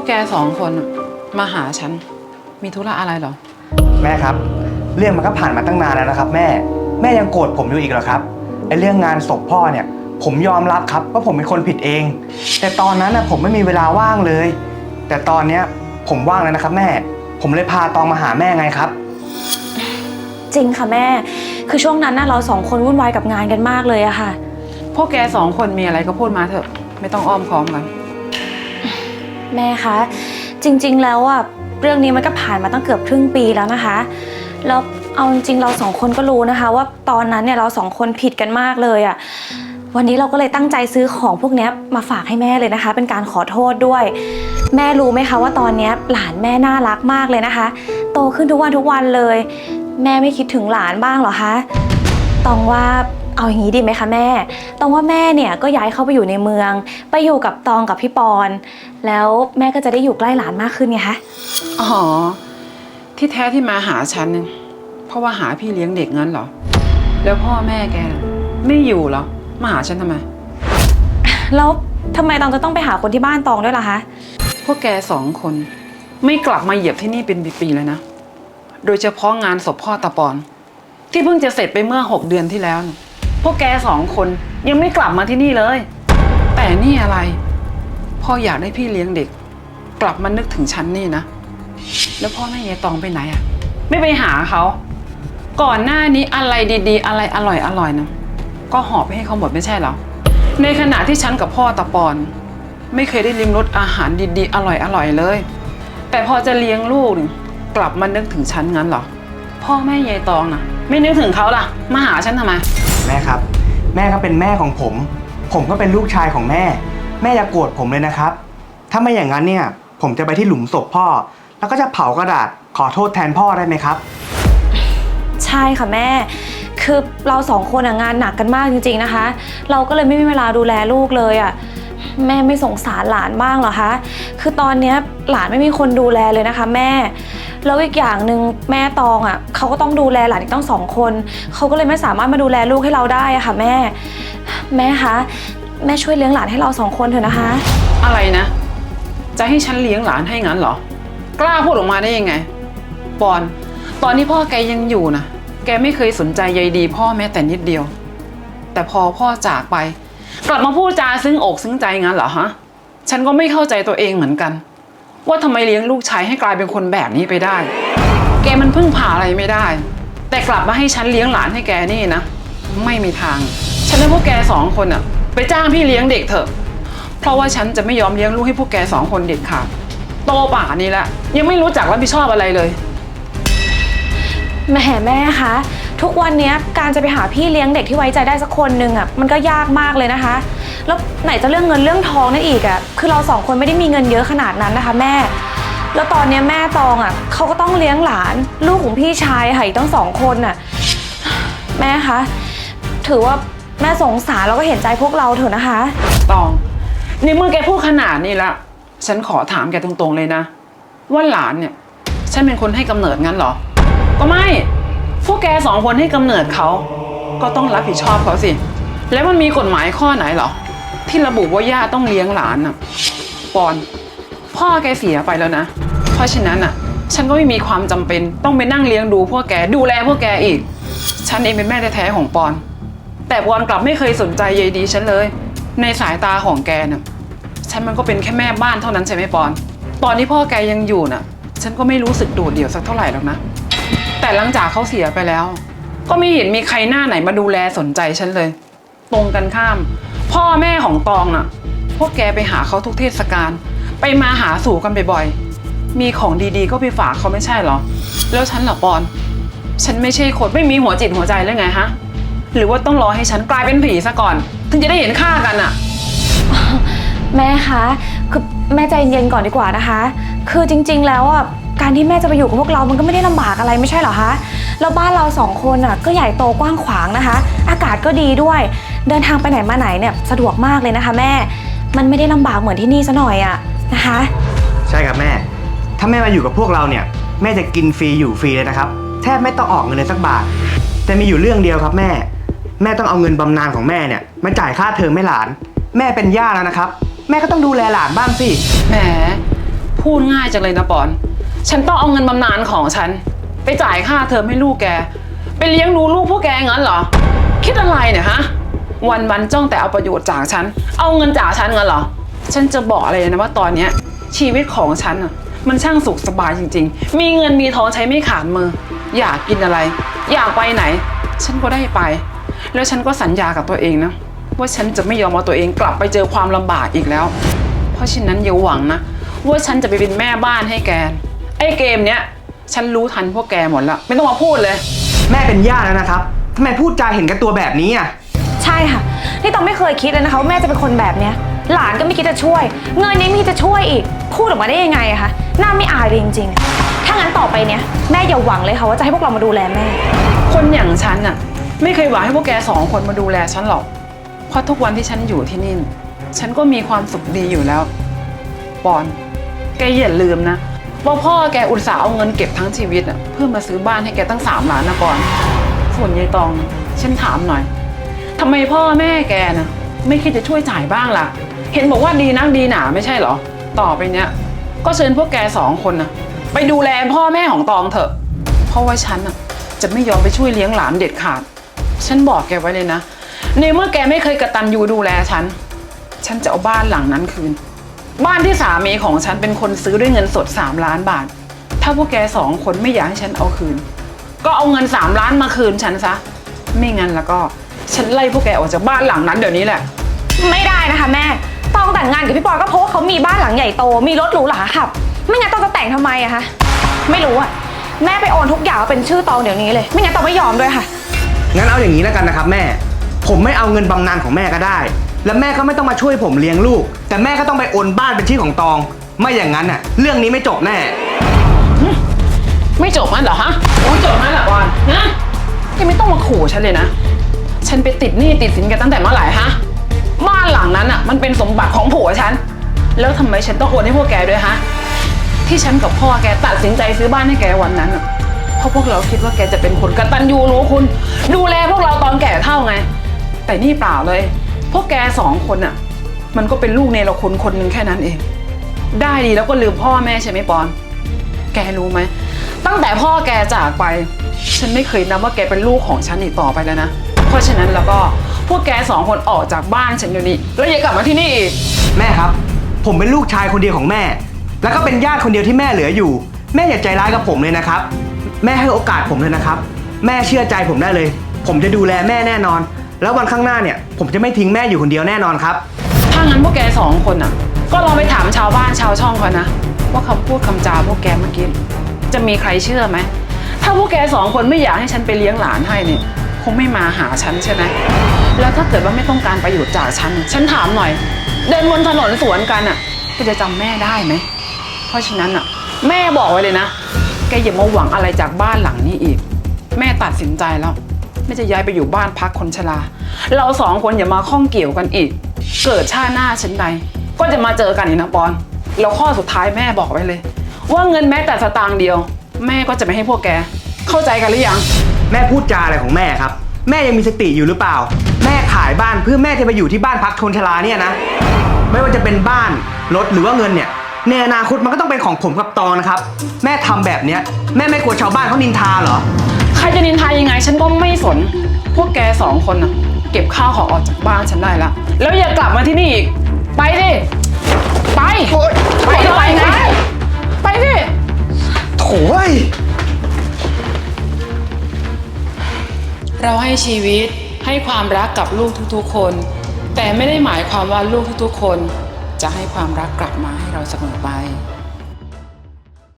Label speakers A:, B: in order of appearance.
A: วกแกสองคนมาหาฉัน มีธุระอะไรเหรอ
B: แม่ครับ เรื่องมันก็ผ่านมาตั้งนานแล้วนะครับ แม่ แม่ยังโกรธผมอยู่อีกเหรอครับไอ้เรื่องงานศพพ่อเนี่ย ผมยอมรับครับว่าผมเป็นคนผิดเอง แต่ตอนนั้นนะผมไม่มีเวลาว่างเลย แต่ตอนเนี้ยผมว่างแล้วนะครับ แม่ ผมเลยพาตองมาหาแม่ไงครับ
C: จริงค่ะแม่ คือช่วงนั้นน่ะเราสองคนวุ่นวายกับงานกันมากเลยอะค่ะ
A: พวกแกสองคนมีอะไรก็พูดมาเถอะ ไม่ต้องอ้อมค้อมกัน
C: แม่คะ จริงๆ แล้วอะเรื่องนี้มันก็ผ่านมาตั้งเกือบครึ่งปีแล้วนะคะ แล้วเอาจริงๆเราสองคนก็รู้นะคะ ว่าตอนนั้นเนี่ยเราสองคนผิดกันมากเลยอะวันนี้เราก็เลยตั้งใจซื้อของพวกนี้มาฝากให้แม่เลยนะคะ เป็นการขอโทษด้วย แม่รู้ไหมคะว่าตอนเนี้ยหลานแม่น่ารักมากเลยนะคะ โตขึ้นทุกวันทุกวันเลย แม่ไม่คิดถึงหลานบ้างเหรอคะตองว่า เอาอย่างนี้ดีไหมคะแม่ ตองว่าแม่เนี่ยก็ย้ายเข้าไปอยู่ในเมือง ไปอยู่กับตองกับพี่ปอน แล้วแม่ก็จะได้อยู่ใกล้หลานมากขึ้นไงคะ
A: อ๋อ ที่แท้ที่มาหาฉันเนี่ยเพราะว่าหาพี่เลี้ยงเด็กงั้นเหรอ แล้วพ่อแม่แกน่ะไม่อยู่เหรอ มาหาฉันทำไม
C: แล้วทำไมตองจะต้องไปหาคนที่บ้านตองด้วยล่ะคะ
A: พวกแกสองคน ไม่กลับมาเหยียบที่นี่เป็นปีๆแล้วนะ โดยเฉพาะงานศพพ่อตาปอน ที่เพิ่งจะเสร็จไปเมื่อหกเดือนที่แล้วน่ะ พวกแกสองคนยังไม่กลับมาที่นี่เลย แต่นี่อะไร พ่ออยากได้พี่เลี้ยงเด็ก กลับมานึกถึงฉันนี่นะ แล้วพ่อแม่ยายตองไปไหนอะไม่ไปหาเขาก่อนหน้านี้อะไรดีๆ อะไรอร่อยๆนะก็หอบไปให้เขาหมดไม่ใช่เหรอในขณะที่ฉันกับพ่อตาปอน ไม่เคยได้ริมรสอาหารดีๆ อร่อยๆเลย แต่พอจะเลี้ยงลูกกลับมานึกถึงฉันงั้นเหรอพ่อแม่ยายตองนะ ไม่นึกถึงเขาล่ะ มาหาฉันทำไม
B: แม่ครับ แม่ก็เป็นแม่ของผม ผมก็เป็นลูกชายของแม่ แม่อย่าโกรธผมเลยนะครับ ถ้าไม่อย่างนั้นเนี่ย ผมจะไปที่หลุมศพพ่อ แล้วก็จะเผากระดาษขอโทษแทนพ่อได้ไหมครับ
C: ใช่ค่ะแม่ คือเราสองคนอะงานหนักกันมากจริงๆนะคะ เราก็เลยไม่มีเวลาดูแลลูกเลยอะแม่ไม่สงสารหลานบ้างเหรอคะ คือตอนเนี้ยหลานไม่มีคนดูแลเลยนะคะ แม่ แล้วอีกอย่างหนึ่งแม่ตองอะเขาก็ต้องดูแลหลานอีกต้องสองคนเขาก็เลยไม่สามารถมาดูแลลูกให้เราได้อะค่ะ แม่ แม่คะแม่ช่วยเลี้ยงหลานให้เราสองคนเถอะนะคะ
A: อะไรนะ จะให้ฉันเลี้ยงหลานให้งั้นเหรอ กล้าพูดออกมาได้ยังไงปอน ตอนนี้พ่อแกยังอยู่นะแกไม่เคยสนใจใยดี พ่อแม้แต่นิดเดียว แต่พอพ่อจากไป กลับมาพูดจาซึ้งอกซึ้งใจงั้นเหรอฮะ ฉันก็ไม่เข้าใจตัวเองเหมือนกัน ว่าทำไมเลี้ยงลูกชายให้กลายเป็นคนแบบนี้ไปได้ แกมันพึ่งพาอะไรไม่ได้ แต่กลับมาให้ฉันเลี้ยงหลานให้แกนี่นะ ไม่มีทาง ฉันให้พวกแกสองคนอะไปจ้างพี่เลี้ยงเด็กเถอะ เพราะว่าฉันจะไม่ยอมเลี้ยงลูกให้พวกแกสองคนเด็ดขาดโตป่านนี้แล้วยังไม่รู้จักรับผิดชอบอะไรเลย
C: แหม่แม่คะ ทุกวันเนี้ยการจะไปหาพี่เลี้ยงเด็กที่ไว้ใจได้สักคนหนึ่งอะมันก็ยากมากเลยนะคะ แล้วไหนจะเรื่องเงินเรื่องทองนั่นอีกอะคือเราสองคนไม่ได้มีเงินเยอะขนาดนั้นนะคะแม่ แล้วตอนเนี้ยแม่ตองอะเขาก็ต้องเลี้ยงหลาน ลูกของพี่ชายค่ะอีกตั้งสองคนอะแม่คะถือว่าแม่สงสารแล้วก็เห็นใจพวกเราเถอะนะคะ
A: ตองในเมื่อแกพูดขนาดนี้ละฉันขอถามแกตรงๆเลยนะ ว่าหลานเนี่ย ฉันเป็นคนให้กำเนิดงั้นเหรอ ก็ไม่ พวกแกสองคนให้กำเนิดเขา ก็ต้องรับผิดชอบเขาสิ แล้วมันมีกฎหมายข้อไหนเหรอ ที่ระบุว่าย่าต้องเลี้ยงหลานน่ะปอน พ่อแกเสียไปแล้วนะ เพราะฉะนั้นอะฉันก็ไม่มีความจำเป็นต้องไปนั่งเลี้ยงดูพวกแกดูแลพวกแกอีก ฉันเองเป็นแม่แท้ๆของปอน แต่ปอนกลับไม่เคยสนใจใยดีฉันเลย ในสายตาของแกน่ะฉันมันก็เป็นแค่แม่บ้านเท่านั้นใช่ไหมปอน ตอนที่พ่อแกยังอยู่น่ะ ฉันก็ไม่รู้สึกโดดเดี่ยวสักเท่าไหร่หรอกนะ แต่หลังจากเขาเสียไปแล้ว ก็ไม่เห็นมีใครหน้าไหนมาดูแลสนใจฉันเลย ตรงกันข้าม พ่อแม่ของตองน่ะ พวกแกไปหาเขาทุกเทศกาลไปมาหาสู่กันบ่อยๆ มีของดีๆ ก็ไปฝากเขาไม่ใช่เหรอ แล้วฉันล่ะปอน ฉันไม่ใช่คนไม่มีหัวจิตหัวใจเลยไงฮะ หรือว่าต้องรอให้ฉันกลายเป็นผีซะก่อน ถึงจะได้เห็นค่ากันอะ
C: แม่คะคือแม่ใจเย็นก่อนดีกว่านะคะ คือจริงๆแล้วอะ การที่แม่จะไปอยู่กับพวกเรามันก็ไม่ได้ลำบากอะไรไม่ใช่เหรอคะแล้วบ้านเราสองคนอะก็ใหญ่โตกว้างขวางนะคะ อากาศก็ดีด้วย เดินทางไปไหนมาไหนเนี่ยสะดวกมากเลยนะคะ แม่ มันไม่ได้ลำบากเหมือนที่นี่ซะหน่อยอะนะคะ
B: ใช่ครับแม่ ถ้าแม่มาอยู่กับพวกเราเนี่ย แม่จะกินฟรีอยู่ฟรีเลยนะครับ แทบไม่ต้องออกเงินเลยสักบาท แต่มีอยู่เรื่องเดียวครับแม่ แม่ต้องเอาเงินบำนาญของแม่เนี่ยมาจ่ายค่าเทอมให้หลาน แม่เป็นย่าแล้วนะครับ แม่ก็ต้องดูแลหลานบ้างสิ
A: แหม พูดง่ายจังเลยนะปอน ฉันต้องเอาเงินบำนาญของฉัน ไปจ่ายค่าเทอมให้ลูกแก ไปเลี้ยงดูลูกพวกแกงั้นเหรอ คิดอะไรเนี่ยฮะ วันวันๆจ้องแต่เอาประโยชน์จากฉัน เอาเงินจากฉันงั้นเหรอ ฉันจะบอกอะไรนะว่าตอนเนี้ยชีวิตของฉันอะมันช่างสุขสบายจริง ๆ มีเงินมีทองใช้ไม่ขาดมือ อยากกินอะไร อยากไปไหน ฉันก็ได้ไป แล้วฉันก็สัญญากับตัวเองนะว่าฉันจะไม่ยอมเอาตัวเองกลับไปเจอความลำบากอีกแล้ว เพราะฉะนั้นอย่าหวังนะว่าฉันจะไปเป็นแม่บ้านให้แก ไอ้เกมเนี้ยฉันรู้ทันพวกแกหมดแล้วไม่ต้องมาพูดเลย
B: แม่เป็นย่าแล้วนะครับทำไมพูดจาเห็นแกันตัวแบบนี้อะ
C: ใช่ค่ะ นี่ต้องไม่เคยคิดเลยนะคะว่าแม่จะเป็นคนแบบเนี้ย หลานก็ไม่คิดจะช่วย เงินยังไม่คิดจะช่วยอีก พูดออกมาได้ยังไงอะคะ หน้าไม่อายเลยจริงๆ ถ้างั้นต่อไปเนี้ยแม่อย่าหวังเลยค่ะว่าจะให้พวกเรามาดูแลแม่
A: คนอย่างฉันน่ะไม่เคยหวังให้พวกแกสองคนมาดูแลฉันหรอก เพราะทุกวันที่ฉันอยู่ที่นี่ ฉันก็มีความสุขดีอยู่แล้ว ปอน แกอย่าลืมนะ ว่าพ่อแกอุตส่าห์เอาเงินเก็บทั้งชีวิตน่ะเพื่อมาซื้อบ้านให้แกตั้งสามล้านนะปอน ส่วนยายตองฉันถามหน่อยทำไมพ่อแม่แกนะไม่คิดจะช่วยจ่ายบ้างล่ะ เห็นบอกว่าดีนักดีหนาไม่ใช่เหรอ ต่อไปเนี้ย ก็เชิญพวกแกสองคนนะไปดูแลพ่อแม่ของตองเถอะ เพราะว่าฉันน่ะจะไม่ยอมไปช่วยเลี้ยงหลานเด็ดขาด ฉันบอกแกไว้เลยนะ ในเมื่อแกไม่เคยกระตันยูดูแลฉัน ฉันจะเอาบ้านหลังนั้นคืน บ้านที่สามีของฉันเป็นคนซื้อด้วยเงินสด 3 ล้านบาท ถ้าพวกแกสองคนไม่อยากให้ฉันเอาคืน ก็เอาเงิน 3 ล้านมาคืนฉันซะ ไม่งั้นแล้วก็ฉันไล่พวกแกออกจากบ้านหลังนั้นเดี๋ยวนี้แหละ
C: ไม่ได้นะคะแม่ต้องแต่งงานกับพี่ปอยก็เพราะว่าเขามีบ้านหลังใหญ่โต มีรถหรูหราขับ ไม่งั้นต้องจะแต่งทำไมอะคะ ไม่รู้อะแม่ไปโอนทุกอย่างมาเป็นชื่อตองเดี๋ยวนี้เลย ไม่งั้นต้องไม่ยอมด้วยค่ะ
B: งั้นเอาอย่างนี้แล้วกันนะครับแม่ ผมไม่เอาเงินบำนาญของแม่ก็ได้ และแม่ก็ไม่ต้องมาช่วยผมเลี้ยงลูก แต่แม่ก็ต้องไปโอนบ้านเป็นชื่อของตอง ไม่อย่างนั้นน่ะ เรื่องนี้ไม่จบแน่
A: ไม่จบงั้นเหรอฮะโอ้ยจบงั้นเหรอวอนฮะแกไม่ต้องมาขู่ฉันเลยนะ ฉันไปติดหนี้ติดสินแกตั้งแต่เมื่อไหร่ฮะ บ้านหลังนั้นอะ มันเป็นสมบัติของผัวฉัน แล้วทำไมฉันต้องโอนให้พวกแกด้วยฮะ ที่ฉันกับพ่อแกตัดสินใจซื้อบ้านให้แกวันนั้นอะ เพราะพวกเราคิดว่าแกจะเป็นคนกตัญญูรู้คุณ ดูแลพวกเราตอนแก่เท่าไง แต่นี่เปล่าเลย พวกแกสองคนอะมันก็เป็นลูกเนรคุณคนหนึ่งแค่นั้นเอง ได้ดีแล้วก็ลืมพ่อแม่ใช่ไหมปอน แกรู้ไหม ตั้งแต่พ่อแกจากไป ฉันไม่เคยนับว่าแกเป็นลูกของฉันอีกต่อไปแล้วนะ เพราะฉะนั้นแล้วก็พวกแกสองคนออกจากบ้านฉันเดี๋ยวนี้ แล้วอย่ากลับมาที่นี่อีก
B: แม่ครับ ผมเป็นลูกชายคนเดียวของแม่ แล้วก็เป็นญาติคนเดียวที่แม่เหลืออยู่ แม่อย่าใจร้ายกับผมเลยนะครับ แม่ให้โอกาสผมเลยนะครับ แม่เชื่อใจผมได้เลย ผมจะดูแลแม่แน่นอน แล้ววันข้างหน้าเนี่ย ผมจะไม่ทิ้งแม่อยู่คนเดียวแน่นอนครับ
A: ถ้างั้นพวกแกสองคนอะ ก็ลองไปถามชาวบ้านชาวช่องเขานะ ว่าคำพูดคำจาพวกแกเมื่อกี้จะมีใครเชื่อไหม ถ้าพวกแกสองคนไม่อยากให้ฉันไปเลี้ยงหลานให้เนี่ยคงไม่มาหาฉันใช่ไหมแล้วถ้าเกิดว่าไม่ต้องการประโยชน์จากฉัน ฉันถามหน่อย เดินบนถนนสวนกันอะแกจะจำแม่ได้ไหม เพราะฉะนั้นอะ แม่บอกไว้เลยนะ แกอย่ามาหวังอะไรจากบ้านหลังนี้อีก แม่ตัดสินใจแล้ว ไม่จะย้ายไปอยู่บ้านพักคนชรา เราสองคนอย่ามาข้องเกี่ยวกันอีก เกิดชาติหน้าฉันใด ก็จะมาเจอกันอีกนะปอน แล้วข้อสุดท้ายแม่บอกไว้เลย ว่าเงินแม้แต่สตางค์เดียว แม่ก็จะไม่ให้พวกแก เข้าใจกันหรือยัง
B: แม่พูดจาอะไรของแม่ครับ แม่ยังมีสติอยู่หรือเปล่า แม่ขายบ้านเพื่อแม่จะไปอยู่ที่บ้านพักชนชราเนี่ยนะ ไม่ว่าจะเป็นบ้านรถหรือว่าเงินเนี่ยในอนาคตมันก็ต้องเป็นของผมกับตองนะครับ แม่ทำแบบเนี้ยแม่ไม่กลัวชาวบ้านเขานินทาเหรอ
A: ใครจะนินทายังไง ฉันก็ไม่สน พวกแกสองคนน่ะเก็บข้าวของออกจากบ้านฉันได้ละ แล้วอย่ากลับมาที่นี่อีก ไปสิไป ไปจะไปไงไปสิ
B: โถ่เว้ย
A: เราให้ชีวิตให้ความรักกับลูกทุกๆคน แต่ไม่ได้หมายความว่าลูกทุกๆคน จะให้ความรักกลับมาให้เราเสมอไป